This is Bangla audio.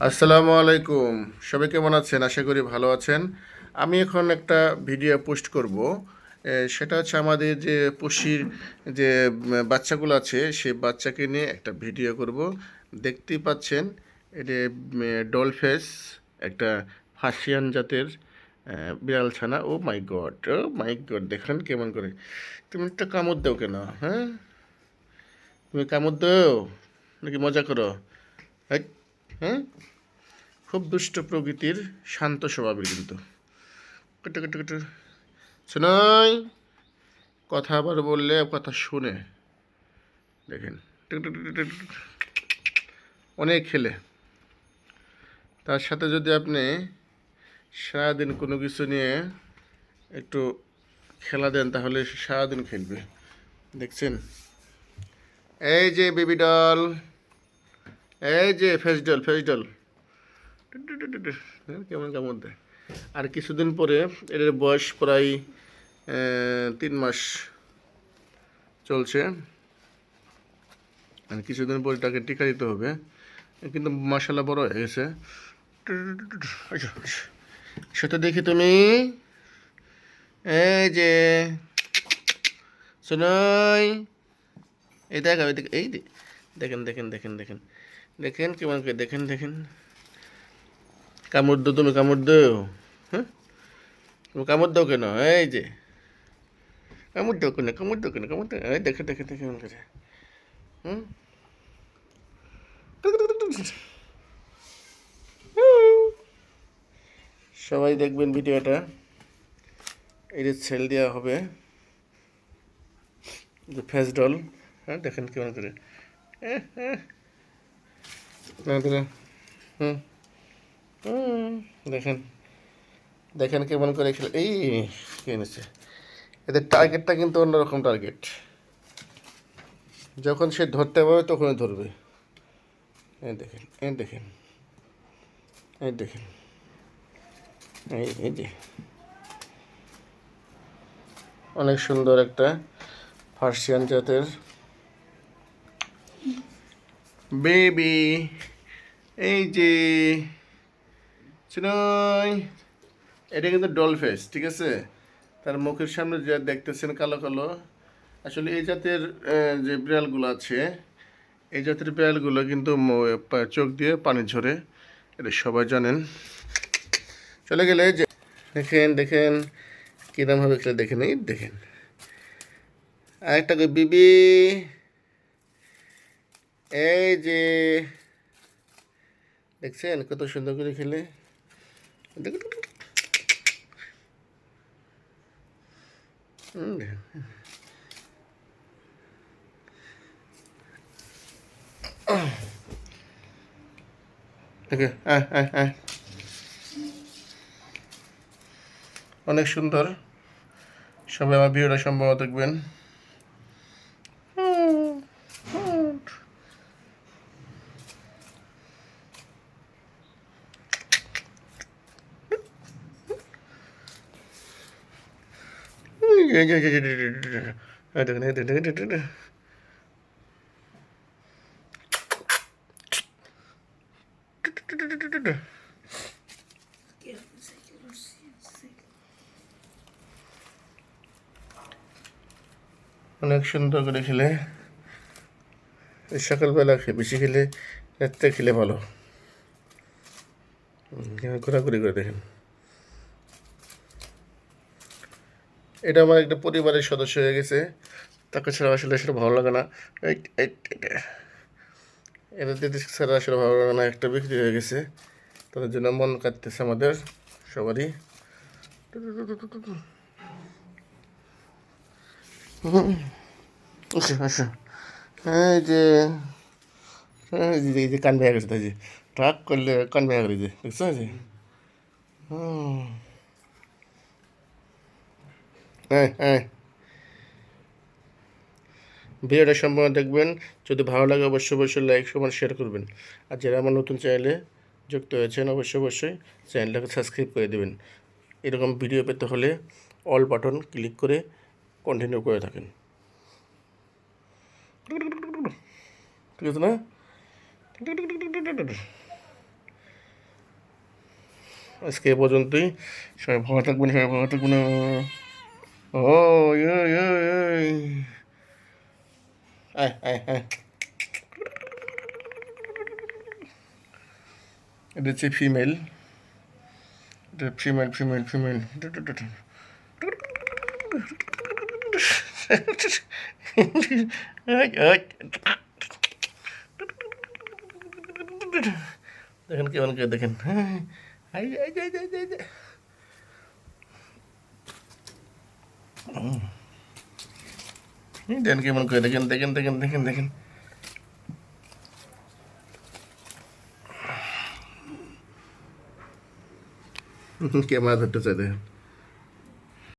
আসসালামু আলাইকুম। সবাই কেমন আছেন? আশা করি ভালো আছেন। আমি এখন একটা ভিডিও পোস্ট করব। সেটা হচ্ছে আমাদের যে পশির যে বাচ্চাগুলো আছে, সেই বাচ্চাকে নিয়ে একটা ভিডিও করব। দেখতেই পাচ্ছেন, এটা ডলফেস, একটা ফাসিয়ান জাতের বিড়াল ছানা। ও মাই গড, ও মাই গড, দেখেন কেমন করে। তুমি একটা কামড় দাও কেন হ্যাঁ? তুমি কামড় দাও, নাকি মজা করো? হ্যাঁ খুব দুষ্ট প্রকৃতির শান্ত স্বভাবের কিন্তু। কেটে কেটে কেটে। শোনাই কথা আবার বললে, কথা শুনে। দেখেন। অনেক খেলে। তার সাথে যদি আপনি সারাদিন কোনো কিছু নিয়ে একটু খেলা দেন, তাহলে সারাদিন খেলবে। দেখছেন? এই যে বেবি ডল এই যে ফেস ডল ফেস ডল কেমন কেমন দেয় আর কিছুদিন পরে এদের বয়স প্রায় তিন মাস চলছে। আর কিছুদিন পরে তাকে টিকা দিতে হবে। কিন্তু মশালা বড় হয়ে গেছে। সেটা দেখি তুমি। এই যে। শোনাই এই দেখ, এই দেখেন দেখেন দেখেন দেখেন। দেখেন কেমন করে, দেখেন দেখেন। কামড় দো তুমি, কামড় দাও। হ্যাঁ? তুমি কামড় দাও কেন? এই যে। কামড় দাও কেন? কামড় দাও কেন? কামড় দাও। এই দেখে দেখে দেখে কেমন করে। হুম? সবাই দেখবেন ভিডিওটা। এটা ছেল দেওয়া হবে। যে ফেস ডল। হ্যাঁ দেখেন কেমন করে। দেখেন। দেখেন কেমন করে খেলে এই কিনেছে এদের টার্গেটটা কিন্তু অন্যরকম টার্গেট যখন সে ধরতে পারবে, তখনই ধরবে। এই দেখেন এই দেখেন। এই দেখেন। এই এই যে। অনেক সুন্দর একটা ফার্সিয়ান জাতের বেবি এই যে এটা কিন্তু ডলফেস ঠিক আছে? তার মুখের সামনে যা দেখতেছেন কালো কালো। আসলে এই জাতের যে বিড়ালগুলো আছে, এই জাতের বিড়ালগুলো কিন্তু চোখ দিয়ে পানি ঝরে। এটা সবাই জানেন। চলে গেলে যে, দেখেন দেখেন কীরমভাবে খেলে দেখেন এই দেখেন। আরেকটা বিবি? এই যে দেখছেন কত সুন্দর করে খেলে? অনেক সুন্দর। সবাই আমার ভিডিওটা সম্ভব দেখবেন এই যে- এই যে- এই যে- এই যে- এই দেখেন, এই দেখেন, এই দেখেন, এই দেখেন। অনেক সুন্দর করে খেলে। সকালবেলা বেশি খেলে রাত্রে খেলে ভালো। ঘোরাঘুরি করে দেখেন। এটা আমার একটা পরিবারের সদস্য হয়ে গেছে। তাকে ছাড়া আসলে সেটা ভালো লাগে না। এটা দিদি ছাড়া আসলে ভালো লাগে না, একটা বিক্রি হয়ে গেছে। তাদের জন্য মন কাটতেছে আমাদের সবারই। আসো এই যে এই যে কান ভেঙে গেছে, তাই যে। ট্রাক করলে কান ভেঙে গেছে, দেখছ যে? হুম। হ্যাঁ হ্যাঁ। ভিডিওটা সম্পূর্ণ দেখবেন। যদি ভালো লাগে অবশ্যই অবশ্যই লাইক সমান শেয়ার করবেন। আর যারা আমার নতুন চ্যানেলে যুক্ত হয়েছেন, অবশ্যই অবশ্যই চ্যানেলটাকে সাবস্ক্রাইব করে দেবেন। এরকম ভিডিও পেতে হলে অল বাটন ক্লিক করে কন্টিনিউ করে থাকেন। ঠিক আছে না? আজকে এ পর্যন্তই। সবাই ভালো থাকবেন, সবাই ভালো থাকবেন। ইয়ে, ইয়ে, ইয়ে। আয় আয় আয় এটা হচ্ছে ফিমেল এটা ফিমেল ফিমেল ফিমেল দেখেন কেমন কে দেখেন। হ্যাঁ দেখেন কেমন করে দেখেন দেখেন দেখেন দেখেন দেখেন। কেমন ধরতে চাই দেখেন।